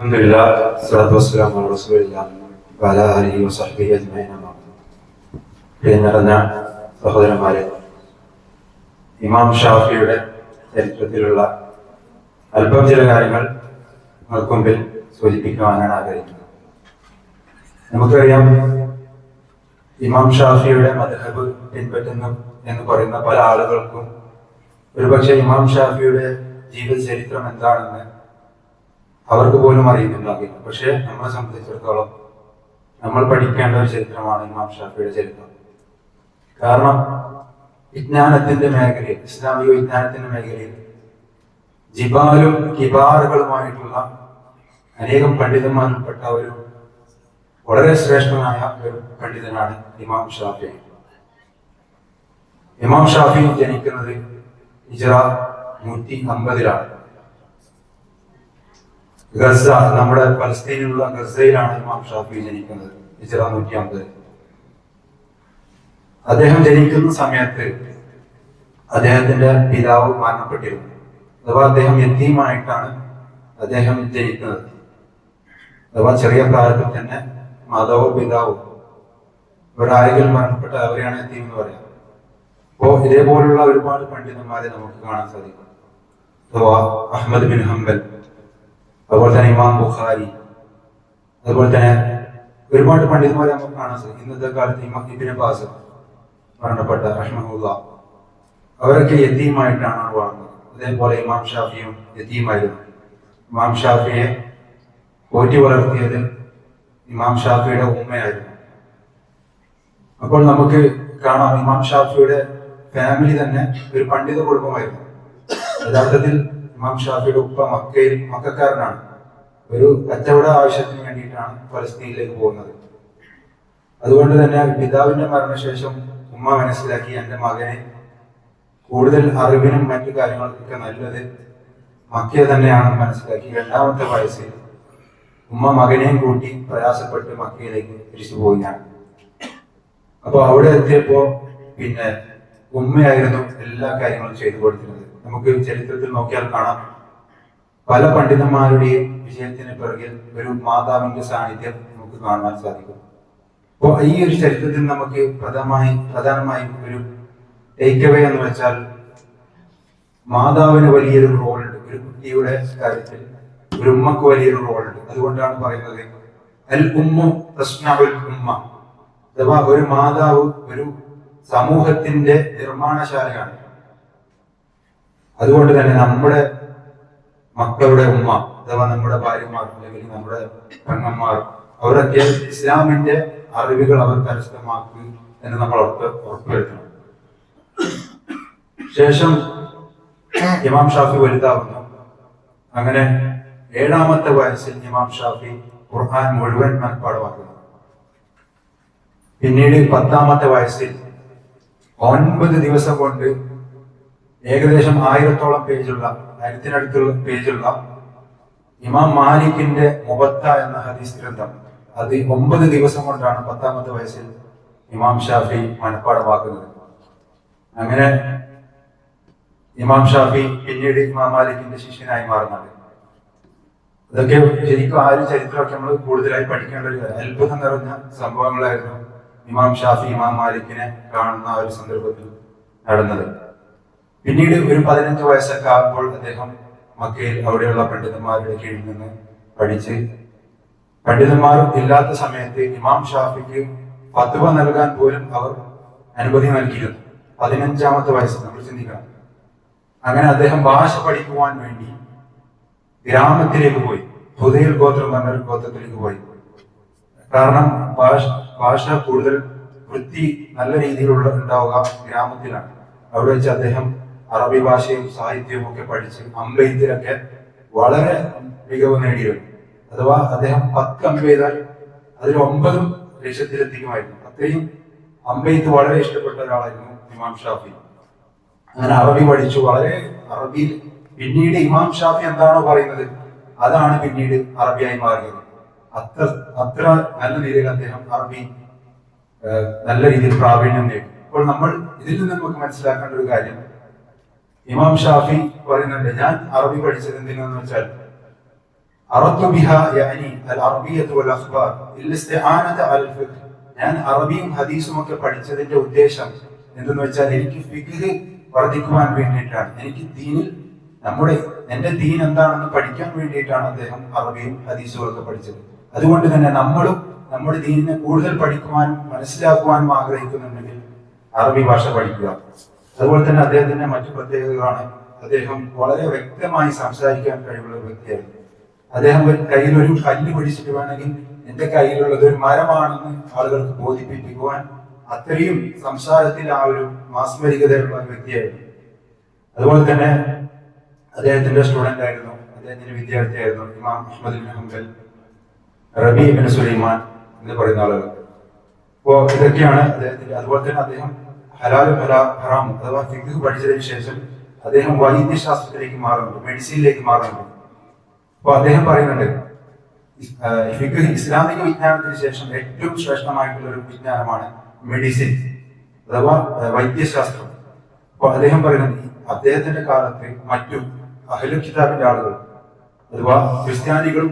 الحمد لله الصلاة والسلام على رسول الله وعلى آله وصحبه أجمعين أما بعد. പ്രിയ നിറഞ്ഞ സഹോദരന്മാരെ ഇമാം ഷാഫിയുടെ ചരിത്രത്തിലുള്ള അല്പം ചില കാര്യങ്ങൾ നിങ്ങൾക്ക് മുമ്പിൽ സൂചിപ്പിക്കുവാനാണ് ആഗ്രഹിക്കുന്നത് നമുക്കറിയാം ഇമാം ഷാഫിയുടെ മദ്ഹബ് പിൻപറ്റുന്നു എന്ന് പറയുന്ന പല ആളുകൾക്കും ഒരുപക്ഷെ ഇമാം ഷാഫിയുടെ ജീവിത ചരിത്രം എന്താണെന്ന് അവർക്ക് പോലും അറിയുന്നുണ്ടാകില്ല പക്ഷെ നമ്മളെ സംബന്ധിച്ചിടത്തോളം നമ്മൾ പഠിക്കേണ്ട ഒരു ചരിത്രമാണ് ഇമാം ഷാഫിയുടെ ചരിത്രം. കാരണം വിജ്ഞാനത്തിന്റെ മേഖലയിൽ ഇസ്ലാമിക വിജ്ഞാനത്തിന്റെ മേഖലയിൽ ജിബാലും കിബാറുകളുമായിട്ടുള്ള അനേകം പണ്ഡിതന്മാരിൽപ്പെട്ട ഒരു വളരെ ശ്രേഷ്ഠനായ ഒരു പണ്ഡിതനാണ് ഇമാം ഷാഫി. ഇമാം ഷാഫി ജനിക്കുന്നത് ഇജറ നൂറ്റി അമ്പതിലാണ്. ഗസ നമ്മുടെ പലസ്തീനിലുള്ള ഗസയിലാണ് ഇമാം ഷാഫി ജനിക്കുന്നത്. ഇച്ചിറാം നൂറ്റിയാമത് അദ്ദേഹം ജനിക്കുന്ന സമയത്ത് അദ്ദേഹത്തിന്റെ പിതാവ് മരണപ്പെട്ടിരുന്നു. അഥവാ അദ്ദേഹം യത്തീമായിട്ടാണ് അദ്ദേഹം ജനിക്കുന്നത്. അഥവാ ചെറിയ പ്രായത്തിൽ തന്നെ മാതാവോ പിതാവോ. ഇവരാരെങ്കിലും മരണപ്പെട്ട അവരെയാണ് യത്തീം എന്ന് പറയാം. അപ്പോ ഇതേപോലുള്ള ഒരുപാട് പണ്ഡിതന്മാരെ നമുക്ക് കാണാൻ സാധിക്കും. അഥവാ അഹമ്മദ് ബിൻ ഹംബൽ. അതുപോലെ തന്നെ ഇമാം ബുഖാരി അതുപോലെ തന്നെ ഒരുപാട് പണ്ഡിതന്മാരെ നമുക്ക് കാണാൻ സാധിക്കും. ഇന്നത്തെ കാലത്ത് ഇമാം ഇബിൻ ബാസ് മരണപ്പെട്ട അഷ്മഹുല്ല അവരൊക്കെ യതീമായിട്ടാണ് വളർന്നത്. അതേപോലെ ഇമാം ഷാഫിയും യതീമായിരുന്നു. ഇമാം ഷാഫിയെ പോറ്റി വളർത്തിയത് ഇമാം ഷാഫിയുടെ ഉമ്മയായിരുന്നു. അപ്പോൾ നമുക്ക് കാണാം ഇമാം ഷാഫിയുടെ ഫാമിലി തന്നെ ഒരു പണ്ഡിത കുടുംബമായിരുന്നു. യഥാർത്ഥത്തിൽ ഇമാം ഷാഫിയുടെ ഉപ്പ മക്കയിൽ മക്കാരനാണ്. ഒരു കച്ചവട ആവശ്യത്തിന് വേണ്ടിയിട്ടാണ് ഫലസ്തീനിലേക്ക് പോകുന്നത്. അതുകൊണ്ട് തന്നെ പിതാവിന്റെ മരണശേഷം ഉമ്മ മനസ്സിലാക്കി എന്റെ മകനെ കൂടുതൽ അറിവിനും മറ്റു കാര്യങ്ങൾക്കൊക്കെ നല്ലത് മക്ക തന്നെയാണെന്ന് മനസ്സിലാക്കി രണ്ടാമത്തെ വയസ്സിൽ ഉമ്മ മകനെയും കൂട്ടി പ്രയാസപ്പെട്ട് മക്കയിലേക്ക് തിരിച്ചു പോവുകയാണ്. അപ്പൊ അവിടെ എത്തിയപ്പോ പിന്നെ ഉമ്മയായിരുന്നു എല്ലാ കാര്യങ്ങളും ചെയ്തു കൊടുത്തിരുന്നത് നമുക്ക് ചരിത്രത്തിൽ നോക്കിയാൽ കാണാം. പല പണ്ഡിതന്മാരുടെയും വിജയത്തിന് പിറകിൽ ഒരു മാതാവിന്റെ സാന്നിധ്യം നമുക്ക് കാണുവാൻ സാധിക്കും. അപ്പോൾ ഈ ഒരു ചരിത്രത്തിൽ നമുക്ക് പ്രധാനമായി പ്രധാനമായും ഒരു ടേക്ക് അവേ എന്ന് വെച്ചാൽ മാതാവിന് വലിയൊരു റോളുണ്ട് ഒരു കുട്ടിയുടെ കാര്യത്തിൽ ഒരു ഉമ്മക്ക് വലിയൊരു റോളുണ്ട് അതുകൊണ്ടാണ് പറയുന്നത് അൽ ഉമ്മു തസ്നഉൽ ഉമ്മ. അഥവാ ഒരു മാതാവ് ഒരു സമൂഹത്തിന്റെ നിർമ്മാണശാലയാണ്. അതുകൊണ്ട് തന്നെ നമ്മുടെ മക്കളുടെ ഉമ്മ അഥവാ നമ്മുടെ ഭാര്യമാർ അല്ലെങ്കിൽ നമ്മുടെ പെങ്ങന്മാർ അവരൊക്കെ ഇസ്ലാമിന്റെ അറിവുകൾ അവർ കരസ്ഥമാക്കി എന്ന് നമ്മൾ ഉറപ്പ് ഉറപ്പുവരുത്തണം. ശേഷം ഇമാം ഷാഫി വലുതാവുന്നു. അങ്ങനെ ഏഴാമത്തെ വയസ്സിൽ ഇമാം ഷാഫി ഖുർആൻ മുഴുവൻ മനപ്പാടമാക്കുന്നു പിന്നീട് പത്താമത്തെ വയസ്സിൽ ഒൻപത് ദിവസം കൊണ്ട് ഏകദേശം ആയിരത്തോളം പേജുള്ള ആയിരത്തിനടുത്തുള്ള പേജുള്ള ഇമാം മാലിക്കിന്റെ മുബത്ത എന്ന ഹദീസ് ഗ്രന്ഥം. അത് ഒമ്പത് ദിവസം കൊണ്ടാണ് പത്താമത്തെ വയസ്സിൽ ഇമാം ഷാഫി മനഃപ്പാടമാക്കുന്നത്. അങ്ങനെ ഇമാം ഷാഫി പിന്നീട് ഇമാം മാലിക്കിന്റെ ശിഷ്യനായി മാറുന്നുണ്ട്. ഇതൊക്കെ ശരിക്കും ആ ഒരു ചരിത്രമൊക്കെ നമ്മൾ കൂടുതലായി പഠിക്കേണ്ട ഒരു. അത്ഭുതം നിറഞ്ഞ സംഭവങ്ങളായിരുന്നു ഇമാം ഷാഫി ഇമാം മാലിക്കിനെ കാണുന്ന ആ ഒരു സന്ദർഭത്തിൽ നടന്നത്. പിന്നീട് ഒരു പതിനഞ്ച് വയസ്സൊക്കെ ആകുമ്പോൾ അദ്ദേഹം മക്കയിൽ അവിടെയുള്ള പണ്ഡിതന്മാരുടെ കീഴിൽ നിന്ന് പഠിച്ച് പണ്ഡിതന്മാർ ഇല്ലാത്ത സമയത്ത് ഇമാം ഷാഫിക്ക് ഫത്വ നൽകാൻ പോലും അവർ അനുമതി നൽകിയിരുന്നു. പതിനഞ്ചാമത്തെ വയസ്സ് നമ്മൾ ചിന്തിക്കണം. അങ്ങനെ അദ്ദേഹം ഭാഷ പഠിക്കുവാൻ വേണ്ടി ഗ്രാമത്തിലേക്ക് പോയി. ഹുദയിൽ ഗോത്രം പറഞ്ഞ ഗോത്രത്തിലേക്ക് പോയി. കാരണം ഭാഷ ഭാഷ കൂടുതൽ വൃത്തി നല്ല രീതിയിലുള്ള ഉണ്ടാവുക ഗ്രാമത്തിലാണ്. അവിടെ വെച്ച് അദ്ദേഹം അറബി ഭാഷയും സാഹിത്യവും ഒക്കെ പഠിച്ച് അമ്പെയ്ത്തിലൊക്കെ വളരെ മികവ് നേടിയിരുന്നു. അഥവാ അദ്ദേഹം പത്ത് അമ്പെയ്താൽ അതിൽ ഒമ്പതും ലക്ഷ്യത്തിലെത്തിക്കുമായിരുന്നു. അത്രയും അമ്പെയ്ത്ത് വളരെ ഇഷ്ടപ്പെട്ട ഒരാളായിരുന്നു ഇമാം ഷാഫി. അങ്ങനെ അറബി പഠിച്ചു. വളരെ അറബിയിൽ പിന്നീട് ഇമാം ഷാഫി എന്താണോ പറയുന്നത് അതാണ് പിന്നീട് അറബിയായി മാറിയത്. അത്ര അത്ര നല്ല രീതിയിൽ അദ്ദേഹം അറബി നല്ല രീതിയിൽ പ്രാവീണ്യം നേടി. അപ്പോൾ നമ്മൾ ഇതിൽ നിന്ന് നമുക്ക് മനസ്സിലാക്കേണ്ട ഒരു കാര്യം ഇമാം ഷാഫി പറയുന്നുണ്ട് ഞാൻ അറബി പഠിച്ചത് എന്തിനാന്ന് വെച്ചാൽ അറത്തു ബിഹ യാനി അൽ അറബിയത്ത് വൽ അഖ്ബാർ ഇസ്തിആനത അൽ ഫിഖ്. ഞാൻ അറബിയും ഹദീസും ഒക്കെ പഠിച്ചതിന്റെ ഉദ്ദേശം എന്തെന്ന് വെച്ചാൽ എനിക്ക് ഫിഖ് വർദ്ധിക്കുവാൻ വേണ്ടിയിട്ടാണ്. എനിക്ക് ദീനിൽ നമ്മുടെ എന്റെ ദീൻ എന്താണെന്ന് പഠിക്കാൻ വേണ്ടിയിട്ടാണ് അദ്ദേഹം അറബിയും ഹദീസും ഒക്കെ പഠിച്ചത്. അതുകൊണ്ട് തന്നെ നമ്മളും നമ്മുടെ ദീനിനെ കൂടുതൽ പഠിക്കുവാനും മനസ്സിലാക്കുവാനും ആഗ്രഹിക്കുന്നുണ്ടെങ്കിൽ അറബി ഭാഷ പഠിക്കുക. അതുപോലെ തന്നെ അദ്ദേഹത്തിന്റെ മറ്റു പ്രത്യേകതകളാണ്. അദ്ദേഹം വളരെ വ്യക്തമായി സംസാരിക്കാൻ കഴിവുള്ള വ്യക്തിയായിരുന്നു. അദ്ദേഹം കയ്യിൽ ഒരു കല്ല് പിടിച്ചിട്ട് വേണമെങ്കിൽ എന്റെ കയ്യിലുള്ളത് ഒരു മരമാണെന്ന് ആളുകൾക്ക് ബോധിപ്പിക്കുവാൻ അത്രയും സംസാരത്തിൽ ആ ഒരു മാസ്മരികതയുള്ള വ്യക്തിയായിരുന്നു. അതുപോലെ തന്നെ അദ്ദേഹത്തിന്റെ സ്റ്റുഡന്റ് ആയിരുന്നു. അദ്ദേഹത്തിന്റെ വിദ്യാർത്ഥിയായിരുന്നു ഇമാം മുഹമ്മദ് ബിൻ ഹംബൽ റബി ബിൻ സുലൈമാൻ എന്ന് പറയുന്ന ആളുകൾ. അപ്പോ ഇതൊക്കെയാണ് അദ്ദേഹത്തിന്റെ അതുപോലെ തന്നെ അദ്ദേഹം ഹലാലും ഹലാ ഹറാമും അഥവാ ഫിഖ് പഠിച്ചതിന് ശേഷം അദ്ദേഹം വൈദ്യശാസ്ത്രത്തിലേക്ക് മാറുന്നുണ്ട് മെഡിസിനിലേക്ക് മാറുന്നുണ്ട്. അപ്പൊ അദ്ദേഹം പറയുന്നുണ്ട് ഫിഖ് ഇസ്ലാമിക വിജ്ഞാനത്തിന് ശേഷം ഏറ്റവും ശ്രേഷ്ഠമായിട്ടുള്ള ഒരു വിജ്ഞാനമാണ് മെഡിസിൻ അഥവാ വൈദ്യശാസ്ത്രം. അപ്പൊ അദ്ദേഹം പറയുന്നത് അദ്ദേഹത്തിന്റെ കാലത്ത് മറ്റു അഹ്ലു കിതാബിന്റെ ആളുകൾ അഥവാ ക്രിസ്ത്യാനികളും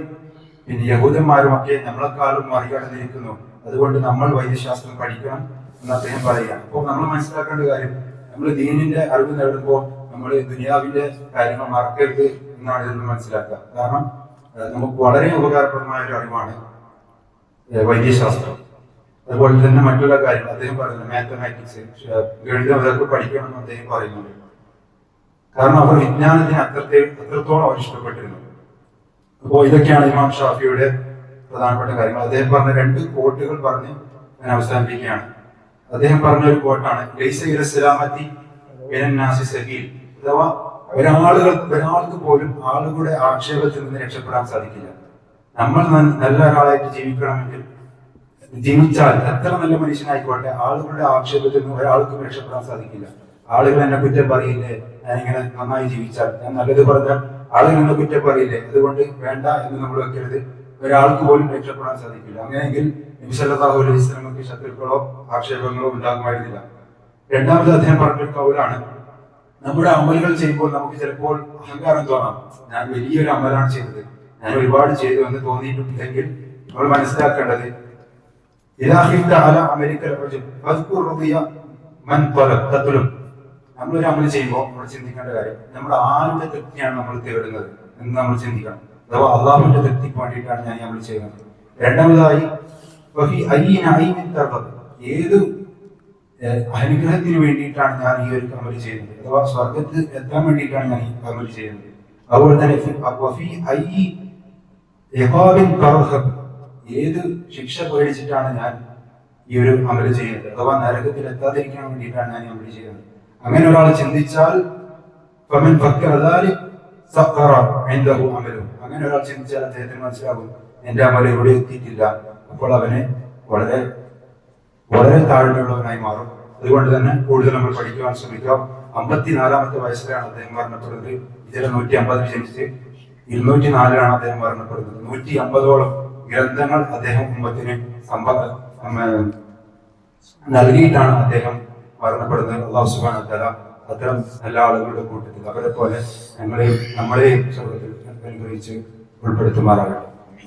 പിന്നെ യഹൂദന്മാരും ഒക്കെ നമ്മളെക്കാളും മറികടന്നിരിക്കുന്നു. അതുകൊണ്ട് നമ്മൾ വൈദ്യശാസ്ത്രം പഠിക്കണം എന്ന് അദ്ദേഹം പറയുക. അപ്പോൾ നമ്മൾ മനസ്സിലാക്കേണ്ട കാര്യം നമ്മൾ ദീനിന്റെ അറിവ് നേടുമ്പോൾ നമ്മൾ ദുനിയാവിന്റെ കാര്യങ്ങൾ മറക്കരുത് എന്നാണ് ഇതിൽ നിന്ന് മനസ്സിലാക്കുക. കാരണം നമുക്ക് വളരെ ഉപകാരപ്രദമായ ഒരു അറിവാണ് വൈദ്യശാസ്ത്രം. അതുപോലെ തന്നെ മറ്റുള്ള കാര്യങ്ങൾ. അദ്ദേഹം പറയുന്നത് മാത്തമാറ്റിക്സ് ഗണിതം അതൊക്കെ പഠിക്കണമെന്ന് അദ്ദേഹം പറയുന്നുണ്ട്. കാരണം അവർ വിജ്ഞാനത്തിന് അത്രത്തെ അത്രത്തോളം അവർ ഇഷ്ടപ്പെട്ടിരുന്നു. അപ്പോൾ ഇതൊക്കെയാണ് ഇമാം ഷാഫിയുടെ പ്രധാനപ്പെട്ട കാര്യങ്ങൾ. അദ്ദേഹം പറഞ്ഞ രണ്ട് കോട്ടുകൾ പറഞ്ഞ് ഞാൻ അവസാനിപ്പിക്കുകയാണ്. അദ്ദേഹം പറഞ്ഞ ഒരു കോട്ടാണ് സബീൽ. അഥവാ ഒരാളുകൾ ഒരാൾക്ക് പോലും ആളുകളുടെ ആക്ഷേപത്തിൽ നിന്ന് രക്ഷപ്പെടാൻ സാധിക്കില്ല. നമ്മൾ നല്ല ഒരാളായിട്ട് ജീവിക്കണമെങ്കിൽ ജീവിച്ചാൽ എത്ര നല്ല മനുഷ്യനായിക്കോട്ടെ ആളുകളുടെ ആക്ഷേപത്തിൽ നിന്ന് ഒരാൾക്കും രക്ഷപ്പെടാൻ സാധിക്കില്ല. ആളുകൾ എന്നെ കുറ്റം പറയില്ലേ? ഞാൻ ഇങ്ങനെ നന്നായി ജീവിച്ചാൽ ഞാൻ നല്ലത് പറഞ്ഞാൽ ആളുകൾ എന്നെ കുറ്റം പറയില്ലേ? അതുകൊണ്ട് വേണ്ട എന്ന് നമ്മൾ വെക്കരുത്. ഒരാൾക്ക് പോലും രക്ഷപ്പെടാൻ സാധിക്കില്ല. അങ്ങനെയെങ്കിൽ നബിസല്ലാഹു അലൈഹി സ്വലമക്ക് ശത്രുക്കളോ ആക്ഷേപങ്ങളോ ഉണ്ടാകുമായിരുന്നില്ല. രണ്ടാമത് അദ്ദേഹം പറഞ്ഞൊരു കൗലാണ് നമ്മുടെ അമലുകൾ ചെയ്യുമ്പോൾ നമുക്ക് ചിലപ്പോൾ അഹങ്കാരം തോന്നാം. ഞാൻ വലിയൊരു അമലാണ് ചെയ്തത്. ഞാൻ ഒരുപാട് ചെയ്തു എന്ന് തോന്നിയിട്ടുണ്ടെങ്കിൽ നമ്മൾ മനസ്സിലാക്കേണ്ടത് നമ്മളൊരു അമൽ ചെയ്യുമ്പോൾ നമ്മൾ ചിന്തിക്കേണ്ട കാര്യം നമ്മുടെ ആരുടെ തൃപ്തിയാണ് നമ്മൾ തേടുന്നത്? എന്ന് നമ്മൾ ചിന്തിക്കണം. അഥവാ അള്ളാഹുവിന്റെ തൃപ്തിക്ക് വേണ്ടിയിട്ടാണ് ഞാൻ നമ്മൾ ചെയ്യുന്നത്. രണ്ടാമതായി ഏത് അനുഗ്രഹത്തിന് വേണ്ടിയിട്ടാണ് ഞാൻ ഈ ഒരു അമൽ ചെയ്യുന്നത്? അഥവാ സ്വർഗത്ത് എത്താൻ വേണ്ടിയിട്ടാണ് ഞാൻ ഈ അമൽ ചെയ്യുന്നത്? അതുപോലെ തന്നെ ഏത് ശിക്ഷ പേടിച്ചിട്ടാണ് ഞാൻ ഈ ഒരു അമൽ ചെയ്യുന്നത്? അഥവാ നരകത്തിൽ എത്താതിരിക്കാൻ വേണ്ടിയിട്ടാണ് ഞാൻ ഈ അമൽ ചെയ്യുന്നത്? അങ്ങനെ ഒരാൾ ചിന്തിച്ചാൽ ഫമൻ അങ്ങനെ ഒരാൾ ചിന്തിച്ചാൽ അദ്ദേഹത്തിന് മനസ്സിലാകും എന്റെ അമൽ എവിടെ എത്തിയിട്ടില്ല. അപ്പോൾ അവനെ വളരെ വളരെ താഴ്മയുള്ളവനായി മാറും. അതുകൊണ്ട് തന്നെ കൂടുതൽ നമ്മൾ പഠിക്കുവാൻ ശ്രമിക്കാം. അമ്പത്തിനാലാമത്തെ വയസ്സിലാണ് അദ്ദേഹം മരണപ്പെടുന്നത്. ഇതിലെ നൂറ്റി അമ്പതിൽ ജനിച്ച് ഇരുന്നൂറ്റി നാലിലാണ് അദ്ദേഹം മരണപ്പെടുന്നത്. നൂറ്റി അമ്പതോളം ഗ്രന്ഥങ്ങൾ അദ്ദേഹം ഉമ്മത്തിന് സമ്പ നൽകിയിട്ടാണ് അദ്ദേഹം മരണപ്പെടുന്നത്. അള്ളാഹു സുബാൻ തല അത്തരം നല്ല ആളുകളുടെ കൂട്ടത്തിൽ. അവരെ പോലെ ഞങ്ങളെയും നമ്മളെയും സ്വർഗത്തിൽ അനുഗ്രഹിച്ച് ഉൾപ്പെടുത്തുമാറാകട്ടെ.